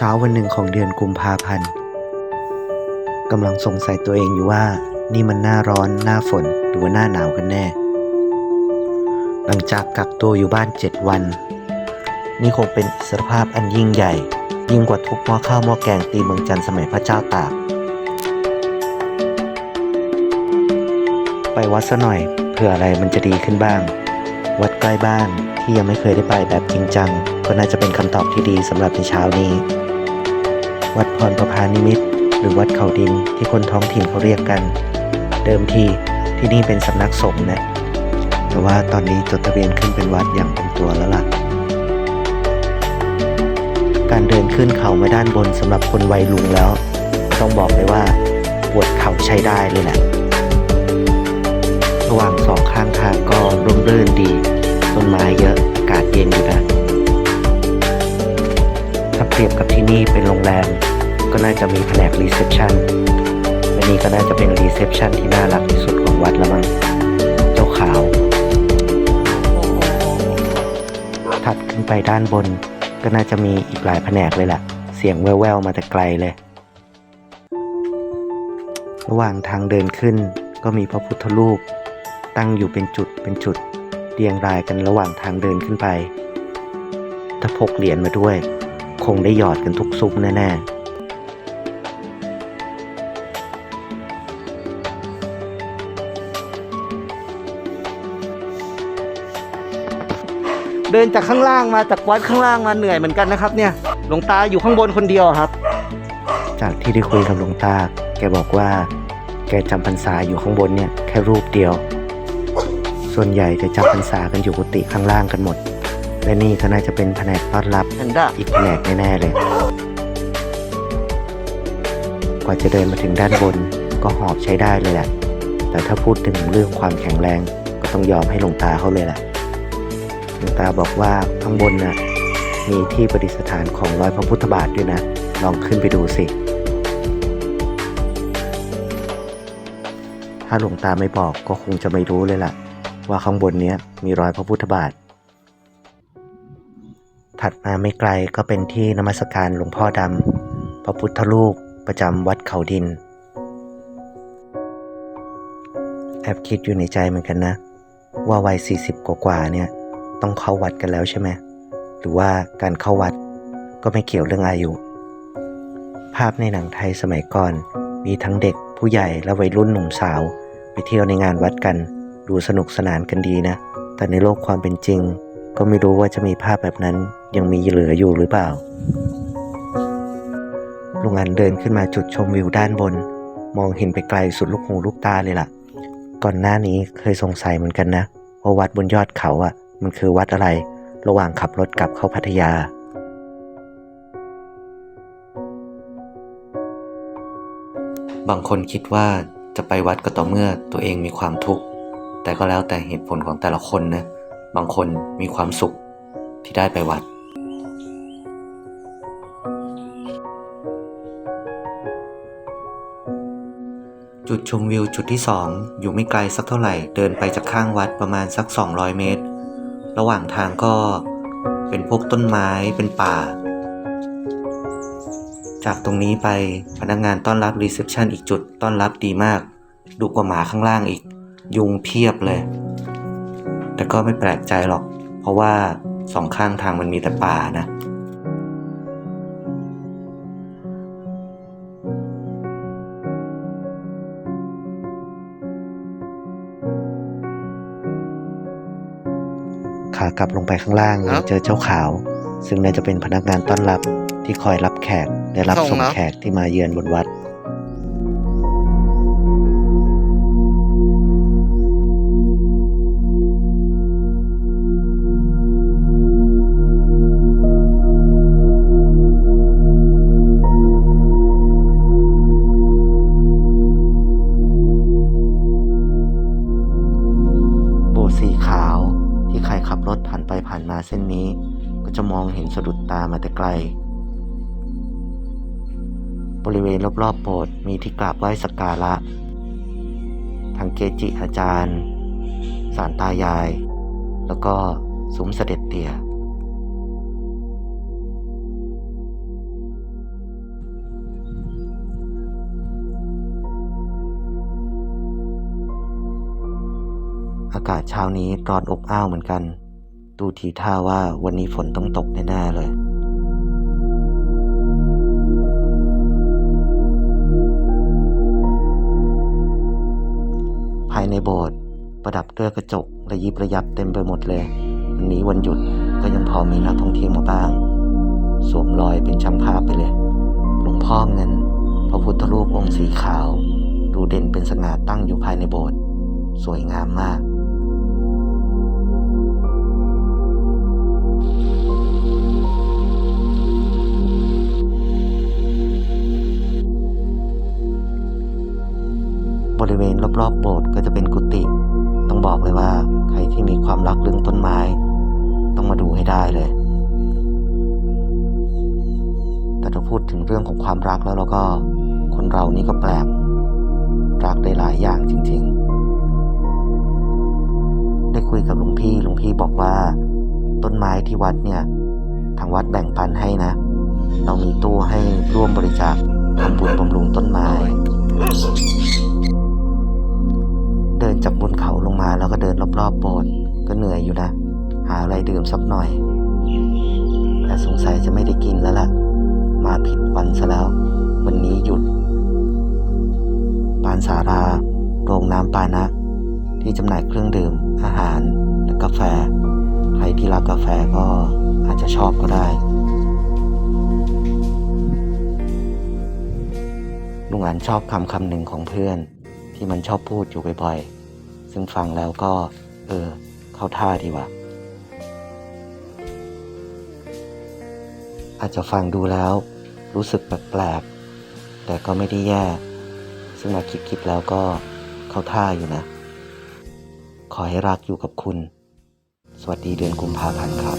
เช้าวันหนึ่งของเดือนกุมภาพันธ์กำลังสงสัยตัวเองอยู่ว่านี่มันหน้าร้อนหน้าฝนหรือว่าหน้าหนาวกันแน่ หลังจากกักตัวอยู่บ้านเจ็ดวัน นี่คงเป็นอิสรภาพอันยิ่งใหญ่ ยิ่งกว่าทุกหม้อข้าวหม้อแกงตีเมืองจันทร์สมัยพระเจ้าตาก ไปวัดซะหน่อยเผื่ออะไรมันจะดีขึ้นบ้าง วัดใกล้บ้านที่ยังไม่เคยได้ไปแบบจริงจัง ก็น่าจะเป็นคำตอบที่ดีสำหรับในเช้านี้ วัดพรประพานิมิตหรือวัดเขาดินที่คนท้องถิ่นเขาเรียกกัน เดิมทีที่นี่เป็นสำนักสงฆ์นะแต่ว่าตอนนี้จดทะเบียนขึ้นเป็นวัดอย่างเป็นตัวแล้วล่ะ การเดินขึ้นเขามาด้านบนสำหรับคนวัยลุงแล้ว ต้องบอกเลยว่าปวดเข่าใช้ได้เลยแหละระหว่างสองข้างทางก็ร่มรื่นดี ต้นไม้เยอะอากาศเย็นอยู่นะ ถ้าเปรียบกับที่นี่เป็นโรงแรม ก็น่าจะมีแผนกรีเซพชันและนี่ก็น่าจะเป็นรีเซพชันที่น่ารักที่สุดของวัดละมั้งเจ้าขาว ถัดขึ้นไปด้านบน ก็น่าจะมีอีกหลายแผนกเลยแหละเสียงแว่วๆมาแต่ไกลเลย ระหว่างทางเดินขึ้นก็มีพระพุทธรูป ตั้งอยู่เป็นจุดเป็นจุดเรียงรายกันระหว่างทางเดินขึ้นไปถ้าพกเหรียญมาด้วย งได้หยอดกันทุกซุ้มแน่ๆเดินจากข้างล่างมาจากวัดข้างล่างมาเหนื่อยเหมือนกันนะครับ เนี่ยหลวงตาอยู่ข้างบนคนเดียวครับ จากที่ได้คุยกับหลวงตา แกบอกว่า แกจำพรรษาอยู่ข้างบนเนี่ยแค่รูปเดียว ส่วนใหญ่จะจำพรรษากันอยู่กุฏิข้างล่างกันหมด และนี่ก็น่าจะเป็นแผนกต้อนรับอีกแผนกแน่ๆเลย กว่าจะเดินมาถึงด้านบนก็หอบใช้ได้เลยแหละ แต่ถ้าพูดถึงเรื่องความแข็งแรงก็ต้องยอมให้หลวงตาเขาเลยแหละหลวงตาบอกว่าข้างบนน่ะมีที่ประดิษฐานของร้อยพระพุทธบาทด้วยนะ ลองขึ้นไปดูสิ ถ้าหลวงตาไม่บอกก็คงจะไม่รู้เลยล่ะ ว่าข้างบนเนี้ยมีรอยพระพุทธบาท ถัดมาไม่ไกลก็เป็นที่นมัสการหลวงพ่อดำพระพุทธรูปประจำวัดเขาดิน แอบคิดอยู่ในใจเหมือนกันนะ ว่าวัย 40 กว่าๆเนี่ย ต้องเข้าวัดกันแล้วใช่ไหมหรือว่าการเข้าวัดก็ไม่เกี่ยวเรื่องอายุ ภาพในหนังไทยสมัยก่อน มีทั้งเด็กผู้ใหญ่และวัยรุ่นหนุ่มสาว ไปเที่ยวในงานวัดกัน ดูสนุกสนานกันดีนะ แต่ในโลกความเป็นจริง ก็ไม่รู้ว่าจะมีภาพแบบนั้นยังมีเหลืออยู่หรือเปล่า ลุงอันเดินขึ้นมาจุดชมวิวด้านบน มองเห็นไปไกลสุดลูกหูลูกตาเลยล่ะ ก่อนหน้านี้เคยสงสัยเหมือนกันนะว่าวัดบนยอดเขาอะ มันคือวัดอะไร ระหว่างขับรถกลับเข้าพัทยาบางคนคิดว่าจะไปวัดก็ต่อเมื่อตัวเองมีความทุกข์ แต่ก็แล้วแต่เหตุผลของแต่ละคนนะ บางคนมีความสุขที่ได้ไปวัด จุดชมวิวจุดที่ 2 อยู่ไม่ไกลสักเท่าไหร่ เดินไปจากข้างวัดประมาณสัก 200 เมตร ระหว่างทางก็เป็นพวกต้นไม้เป็นป่า จากตรงนี้ไปพนักงานต้อนรับรีเซพชันอีกจุดต้อนรับดีมาก ดูกว่าหมาข้างล่างอีก ยุงเพียบเลย แต่ก็ไม่แปลกใจหรอก เพราะว่าสองข้างทางมันมีแต่ป่านะ ขากลับลงไปข้างล่างครับเจอเจ้าขาว ซึ่งน่าจะเป็นพนักงานต้อนรับที่คอยรับแขกและรับส่ส่งงแล้วแขกที่มาเยือนบนวัด เส้นนี้ก็จะมองเห็นสะดุดตามาแต่ไกล บริเวณรอบๆโบสถ์มีที่กราบไหว้สักการะทางเกจิอาจารย์ สารตายาย แล้วก็สมเสด็จเตี่ยอากาศเช้านี้ร้อนอบอ้าวเหมือนกัน ดูทีท่าว่าวันนี้ฝนต้องตกแน่ๆเลย ภายในโบสถ์ประดับด้วยกระจกระยิบระยับเต็มไปหมดเลย วันนี้วันหยุดก็ยังพอมีนักท่องเที่ยวมาบ้าง สวมรอยเป็นช่างภาพไปเลย หลวงพ่อเงิน พระพุทธรูปองค์สีขาว ดูเด่นเป็นสง่าตั้งอยู่ภายในโบสถ์สวยงามมาก รอบๆโบสถ์ก็จะเป็นกุฏิต้องบอกเลยว่าใครที่มีความรักเรื่องต้นไม้ ต้องมาดูให้ได้เลย แต่ถ้าพูดถึงเรื่องของความรักแล้วเราก็คนเรานี่ก็แปลก รักได้หลายอย่างจริง ๆ ได้คุยกับหลวงพี่หลวงพี่บอกว่า ต้นไม้ที่วัดเนี่ยทางวัดแบ่งปันให้นะ เรามีตู้ให้ร่วมบริจาคทำบุญบำรุงต้นไม้ เดินจากบนเขาลงมาแล้วก็เดินรอบๆโบสถ์ก็เหนื่อยอยู่นะ หาอะไรดื่มสักหน่อย แต่สงสัยจะไม่ได้กินแล้วล่ะ มาผิดวันซะแล้ว วันนี้หยุด ปานสารา โรงน้ำปานะ ที่จำหน่ายเครื่องดื่ม อาหาร และกาแฟ ใครที่รักกาแฟก็อาจจะชอบก็ได้ลุงอันชอบคำคำหนึ่งของเพื่อน ที่มันชอบพูดอยู่บ่อยๆ ซึ่งฟังแล้วก็ เออ เข้าท่าดีว่ะ อาจจะฟังดูแล้ว รู้สึกแปลกๆ แต่ก็ไม่ได้แย่ ซึ่งมาคิดๆแล้วก็เข้าท่าอยู่นะ ขอให้รักอยู่กับคุณ สวัสดีเดือนกุมภาพันธ์ครับ